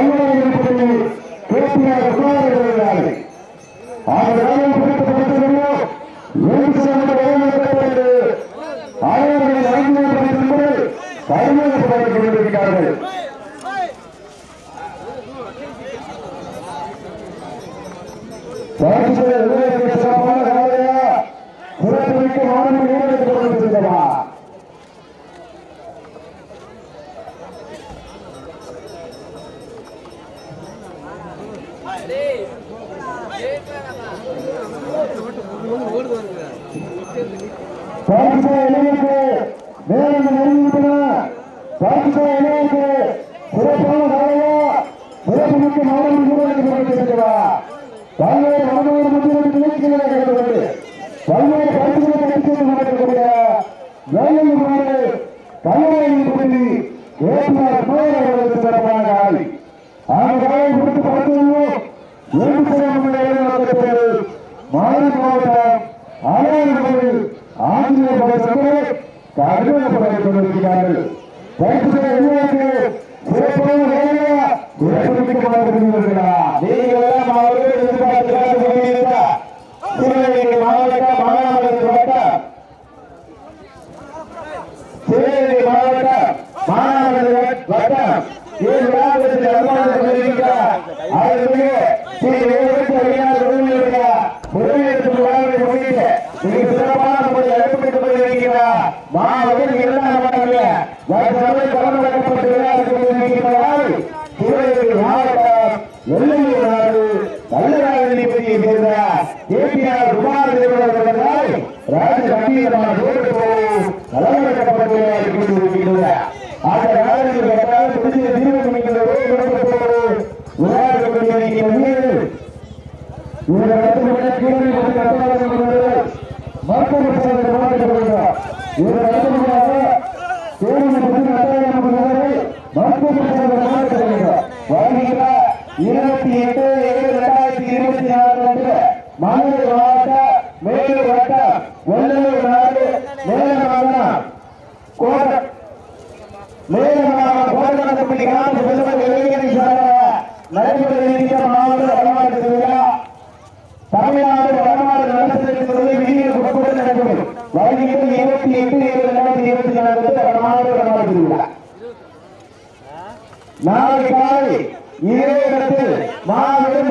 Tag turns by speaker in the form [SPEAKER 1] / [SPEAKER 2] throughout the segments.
[SPEAKER 1] அறிவுரை இருப்பதில்லை பேசிய Vamos かわいくてみるから、போட்டு நாளை காலை இரவு இடத்தில் மாணவர்கள்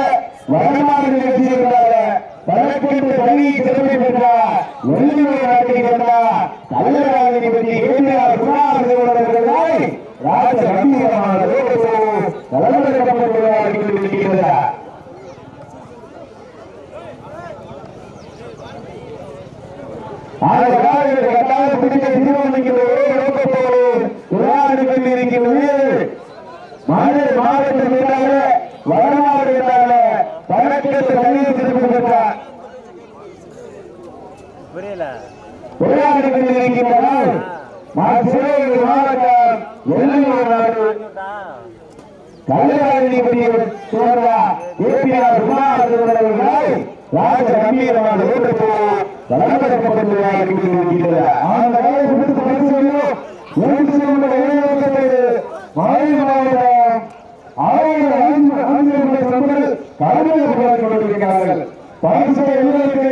[SPEAKER 1] வருகிறார்களே வருமா வருகிறார்களே வழக்கிற்கு தண்ணீர் திருப்பி கொடுத்தார்.
[SPEAKER 2] புரியல.
[SPEAKER 1] உரையாடுகளில் இருக்கின்றனர் மாசிறையில் மாவட்டம் எல்லையூர் நண்பர்கள் போராடி கொண்டிருக்கிறார்கள் பரிசு எழுதலுக்கு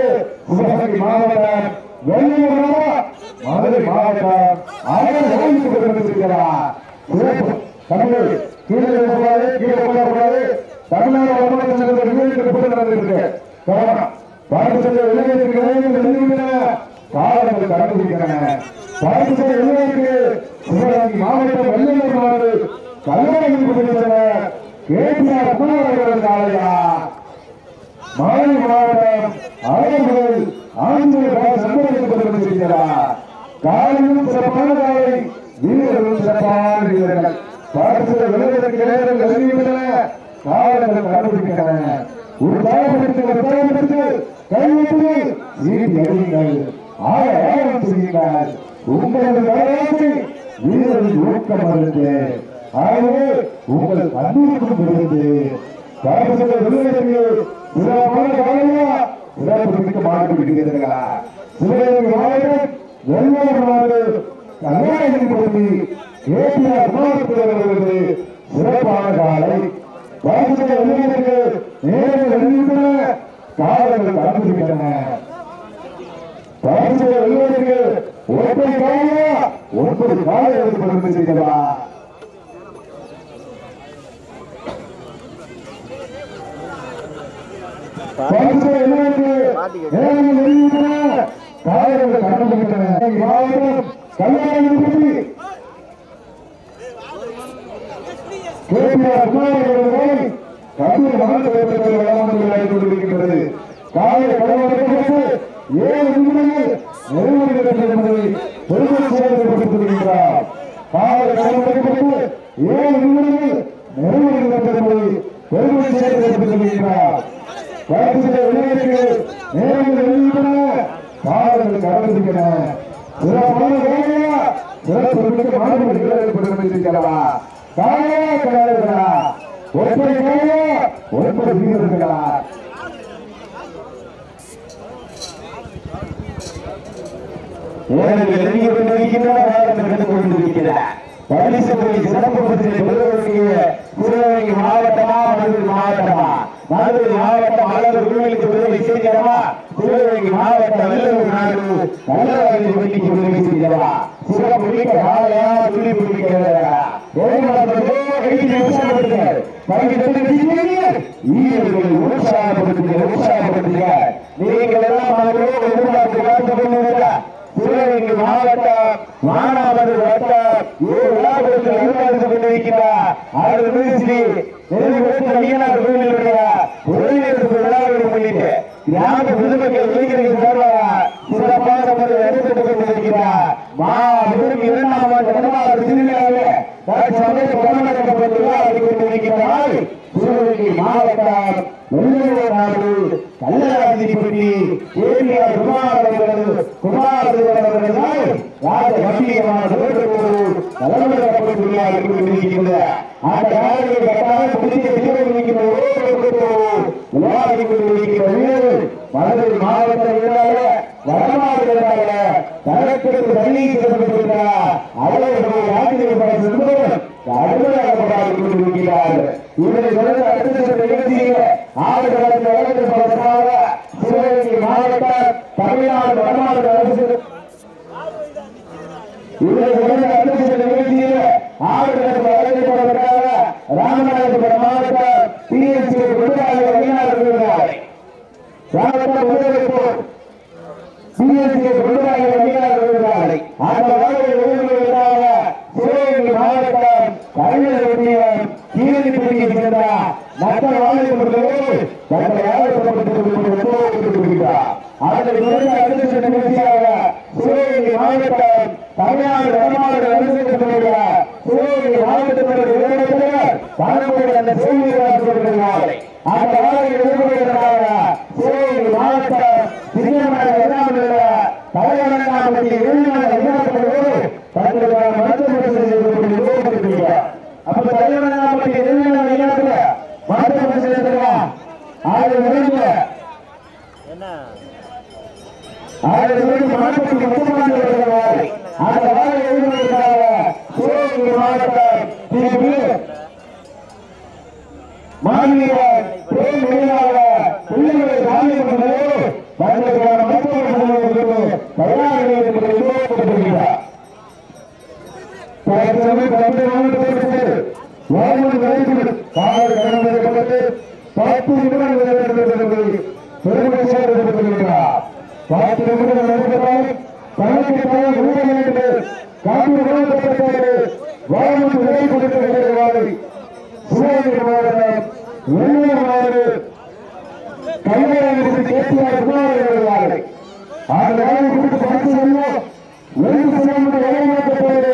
[SPEAKER 1] சிவகங்கை மாவட்டம் வெள்ளையூர் மதுரை மாவட்டம் ஆயிரம் ஓய்வு கொண்டிருக்கிறார் தமிழ். கீழே போகாது கீழே போகக்கூடாது தமிழ்நாடு வருமான சங்கத்தில் விவேக போட்டு நடந்திருக்கு கவனம். பார்த்து காலங்கள் கடந்திருக்கின்றன. பார்த்து சென்ற சிவகங்கை மாவட்டம் வெள்ளையூர் நாடு கொண்டிருக்கின்றன கேபிஆர் குமாரவர்கள் காலையா மாநில மாவட்டம் ஆயிரங்கள் ஆண்கள் சம்பளிக்கப்பட்டிருக்கிறார் காலையும் சிறப்பான காலை வீரர்களும் சிறப்பான வீரர்கள் பாடத்தில் விளையாட்டுக்கு நேரம் எழுதிவிட்டன காலங்கள் கண்டுபிடிக்கின்றன உற்சாகப்படுத்தி உற்சாகப்படுத்தி கைவிட்டு நீட்டி அறியுங்கள் ஆய ஆயம் செய்யுங்கள் உங்களது வரலாற்றை வீரர்கள் ஊக்கம் அளித்தேன் ஆகவே உங்கள் கண்ணீருக்கும் இருந்து பார்த்து விளையாட்டுக்கு சிறப்பான காலையா? சிறப்பு மாட்டு விடுகிறீர்களா சிவகங்கை மாவட்டம் வெள்ளூர் நாடு கல்யாணம் பகுதி கேபிஆர் மாவட்டத்திலிருந்து சிறப்பான காலை. பாரதிய இளைஞருக்கு நேரில் வெளியிட்டுள்ள காலங்கள் கடந்துவிட்டன பாரதிய இளைஞருக்கு ஒற்றை காலையா? ஒன்பது காலை எடுத்து கொண்டிருக்கிறதா பாரதிய இளைஞருக்கு நேரில் வெளியிட்டுள்ள காலங்கள் கடந்துவிட்டன மாவட்டம் கல்யாணம் பகுதி கேபிஆர் குமாரவர்கள் கல்லூர் மகாநகரத்தில் வளர்ந்து விளையாடிக் கொண்டிருக்கின்றது காலை கடவுளுக்கு ஏழு நிமிடங்கள் நிறைவேறுகிறது என்பதை பெருமை செயல்படுத்தியிருக்கிறார் காலை கடவுளுக்கு ஏழு நேரங்கள் வெளியிட்டன காலங்கள் கடந்திருக்கின்றன சிறப்பான வேலையா சிறப்பு மிக்க மாணவர்கள் நிறைவேற்றப்பட்டிருக்கிறதா காலையா கிடையாதுங்களா ஒற்றை காலையா ஒன்பது வீரர்களா ஏழைகள் நெருங்கி கொண்டிருக்கின்றன வேகத்தில் நடந்து கொண்டிருக்கின்றன சிறப்பு பரிசிலை மாவட்டமா மதுரை மாவட்டமா? மதுரை மாவட்டம் அளவு கோயிலுக்கு உதவி செய்கிறவா சிவகங்கை மாவட்டம் வெள்ளூர் நாடு நல்லவர்கள் வேண்டிக்கு உதவி செய்கிறவா சிறப்பு மிக்க காலையா துள்ளி பிடிக்கிறதா உற்சாகப்படுத்துங்க நீங்கள் எல்லாம் சிவகங்கை மாவட்டம் மானாமது வட்டம் ஏழு விழாபுரத்தில் கொண்டிருக்கிறார் ஸ்ரீ பொதுமக்கள் இளைஞர்கள் சார்பாக சிறப்பான முறையில் நடைபெற்றுக் கொண்டிருக்கிறார் மாபெரும் இரண்டாம் ஆண்டு வடமாறு திருவிழாவில் சமய கவனக்கப்பட்டு விளையாடிக் கொண்டிருக்கிறார் சிவகங்கை மாவட்டம் வெள்ளூர் நாடு கல்லராதிபதி ஏரியார் குமார் அவர்கள் குமார் அவர்களால் ராஜ கம்பீரமான தோற்றத்தோடு கலந்துரையாடப்பட்டு விளையாடிக் கொண்டிருக்கின்ற அந்த காலையை கட்டாக புதிய சிவகங்கைக்கு விளையாடிக் மதுரை மாவட்டம் இருந்தால வடமாடு இருந்தால தரத்திற்கு தண்ணி சிறப்பிட்டிருக்கிறார் அவர்கள் ஆசிரியர் பரிசு அருமையாக கொண்டாடி இதனை தொடர்ந்து அடுத்த சில நிகழ்ச்சியில் ஆடுகளத்தில் வழங்கப்படுவதற்காக சிவகங்கை மாவட்ட தமிழ்நாடு வடமாடு அரசு இதனை தொடர்ந்து அந்த வாழையை எதிர்கொள்வதற்காக தற்சமயம் தம்பிராமன் பேசுகிறது வாகனம் கலைந்து காவல் கடன் வைக்கப்பட்டு பத்து நிமிடம் நிறைவேற்றுவதற்கு பெருமை சேர்ந்திருக்கிறார் பத்து நிமிடம் நடைபெற்றால் தலைமைக்கு பல உரிமை என்று காட்டு வழங்கப்பட்டது வாகனம் விலை கொடுத்து வருகிறார்கள் சிவகங்கை மாவட்டம் வெள்ளூர் மாவட்டம் கல்வியாளருக்கு கேட்டுவார் குமார் வருகிறார்கள் அந்த வேலை குறித்து பரிசு செல்வோம். ஒன்று செல்லும் வழங்கப்பட்டது.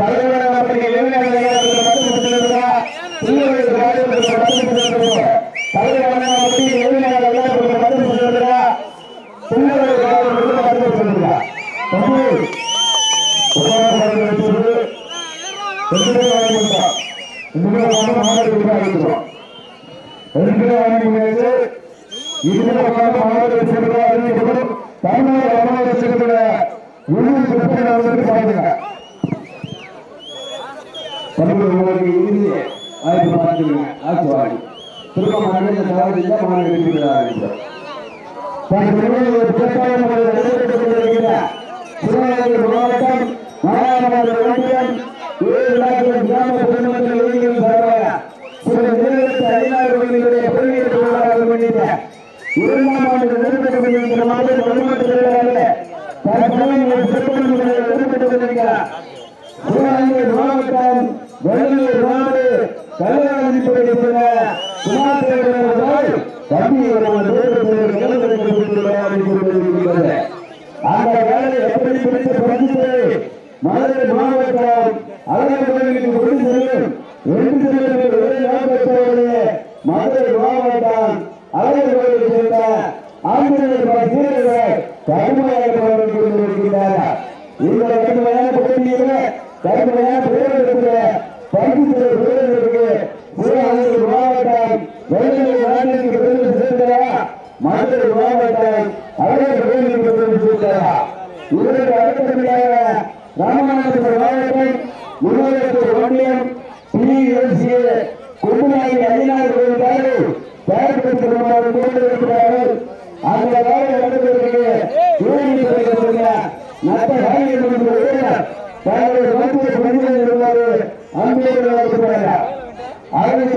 [SPEAKER 1] தருகிறவர்கள் மாவட்டம் நாராயணபுரம் ஒன்றியம் ஏழு அழகாக பதிலுக்கு கொண்டு செல்லும் என்று செல்லும் ஒரே நாள் பெற்றவருடைய மத தங்களுடைய மருத்துவ பணிகளில் இருந்தவர் அன்போடு நடத்தப்படுகிறார் அவர்களுக்கு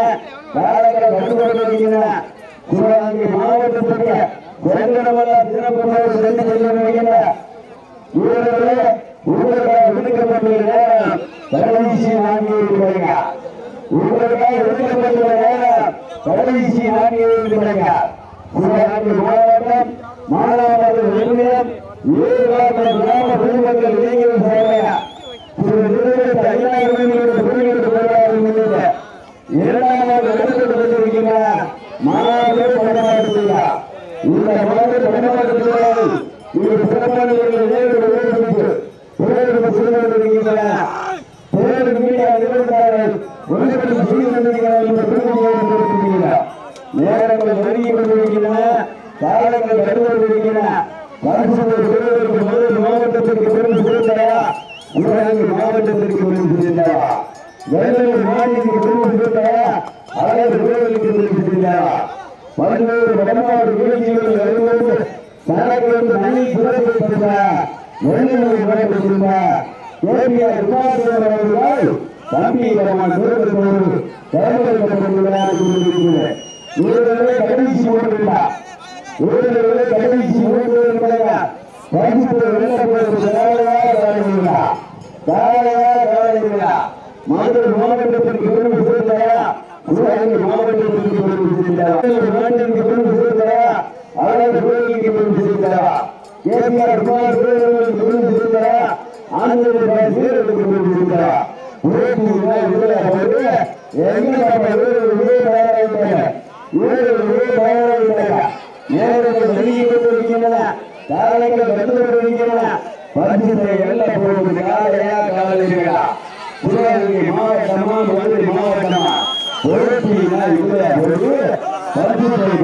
[SPEAKER 1] காலங்கள் சிவகங்கை மாவட்டத்திற்கு செங்கடமெல்லாம் சிறப்பு சென்று செல்லுகின்ற வீரர்களே உங்களுக்காக ஒதுக்கப்பட்டுள்ள நேரம் கடைசி நான்கு விடுங்க உங்களுக்காக ஒதுக்கப்பட்டுள்ள நேரம் கடைசி நான்கு விடுங்க சிவகங்கை மாவட்டம் மாணவர்கள் நிர்ணயம் ஏழு கிராம சேவையா திரு நிறுவனத்தை ஐயாயிரம் இரண்டாவது இடத்தில் கொண்டிருக்கின்ற மாணவர்கள் படமாடுகிறார் இந்த மாணவர் படமாடுகிறார்கள் இவர் சிறப்பான நேரங்கள் நெருங்கி கொண்டிருக்கின்றன. காலங்கள் கடுவதிருக்கின்றன மாவட்டத்திற்கு பெரும் சிறந்தா மாவட்டத்திற்கு பெரும் சிறந்தவா வேலூர் மாநிலத்திற்கு பெரும் சிறந்தா அழகு கோவிலுக்கு பெரும் சிறந்தா பல்வேறு வடநாடு நிகழ்ச்சிகள் வரும்போது தனக்கு தனி சிறப்பு பெற்றார் வெள்ளூர் ஏபிஆர் விமானத்தில் அவர்களால் தம்பீகரமான சிறப்பு தேர்ந்தெடுக்கப்பட்டு விளையாடி இவர்களே கடைசி ஓடுகிறார் இவர்களே கடைசி ஓடுகிறார் பரிசு வெள்ளப்படுவது காலையா மாவட்டத்திற்கு பெருமை சேர்ந்தாரா மாவட்டத்திற்கு பெருமை சேர்ந்தாரா நாட்டிற்கு பெரும் சேர்ந்தாரா அழகு கோயிலுக்கு பெரும் சேர்ந்தாரா கேபிஆர் குமார் கோயிலுக்கு பெரும் சேர்ந்தாரா ஆந்திர வீரர்களுக்கு பெரும் சேர்ந்தாரா ஓட்டு விளையாடுவது எங்க நம்ம வீரர்கள் விட தயாராகிட்டாங்க வீரர்கள் விட தயாராகிட்டாங்க நேரங்கள் நெருங்கி கொண்டிருக்கின்றன காலைகள் வந்து கொண்டிருக்கின்றன பரிசுத்தை எல்லாம் போடுவது காலையா காலையா சிவகங்கை மாவட்டமா மதுரை மாவட்டமா பொருட்சினா இல்லை ஒரு பரிசுத்தை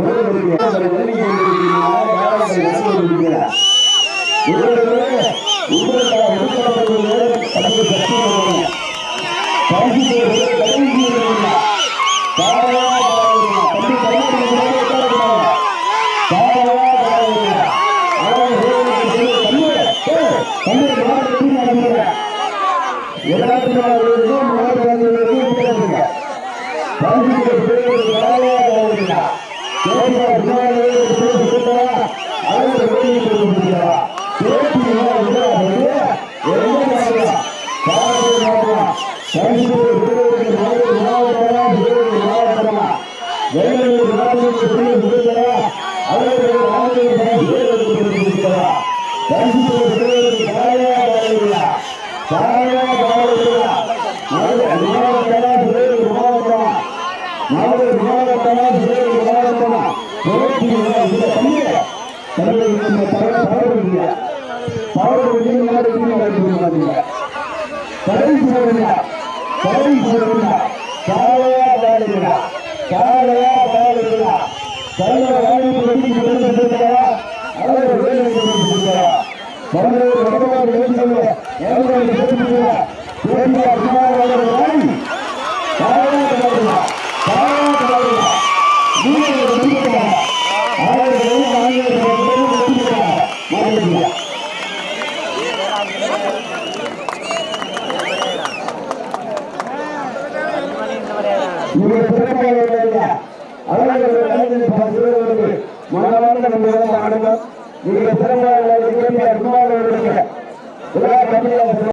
[SPEAKER 1] త్వరలో